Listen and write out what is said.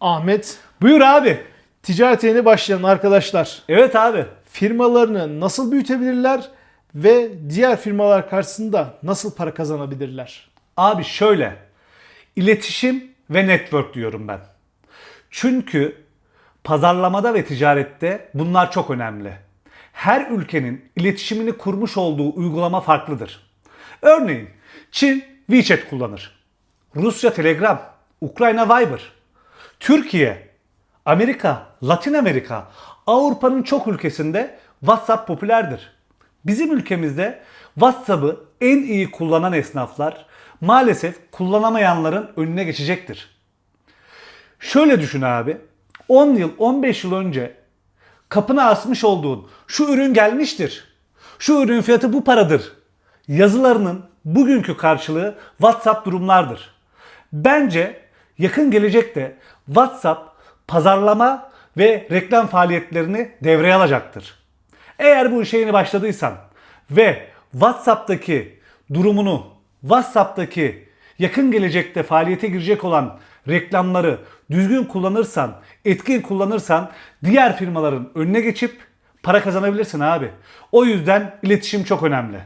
Ahmet, Buyur abi. ticarete yeni başlayan arkadaşlar Evet abi. firmalarını nasıl büyütebilirler ve diğer firmalar karşısında nasıl para kazanabilirler? Abi şöyle. İletişim ve network diyorum ben. Çünkü pazarlamada ve ticarette bunlar çok önemli. Her ülkenin iletişimini kurmuş olduğu uygulama farklıdır. Örneğin Çin WeChat kullanır. Rusya Telegram, Ukrayna Viber. Türkiye, Amerika, Latin Amerika, Avrupa'nın çok ülkesinde WhatsApp popülerdir. Bizim ülkemizde WhatsApp'ı en iyi kullanan esnaflar maalesef kullanamayanların önüne geçecektir. Şöyle düşün abi. 10 yıl, 15 yıl önce kapına asmış olduğun şu ürün gelmiştir. Şu ürün fiyatı bu paradır. Yazılarının bugünkü karşılığı WhatsApp durumlardır. Bence yakın gelecekte WhatsApp pazarlama ve reklam faaliyetlerini devreye alacaktır. Eğer bu işe yeni başladıysan ve WhatsApp'taki durumunu, WhatsApp'taki yakın gelecekte faaliyete girecek olan reklamları düzgün kullanırsan, etkin kullanırsan diğer firmaların önüne geçip para kazanabilirsin abi. O yüzden iletişim çok önemli.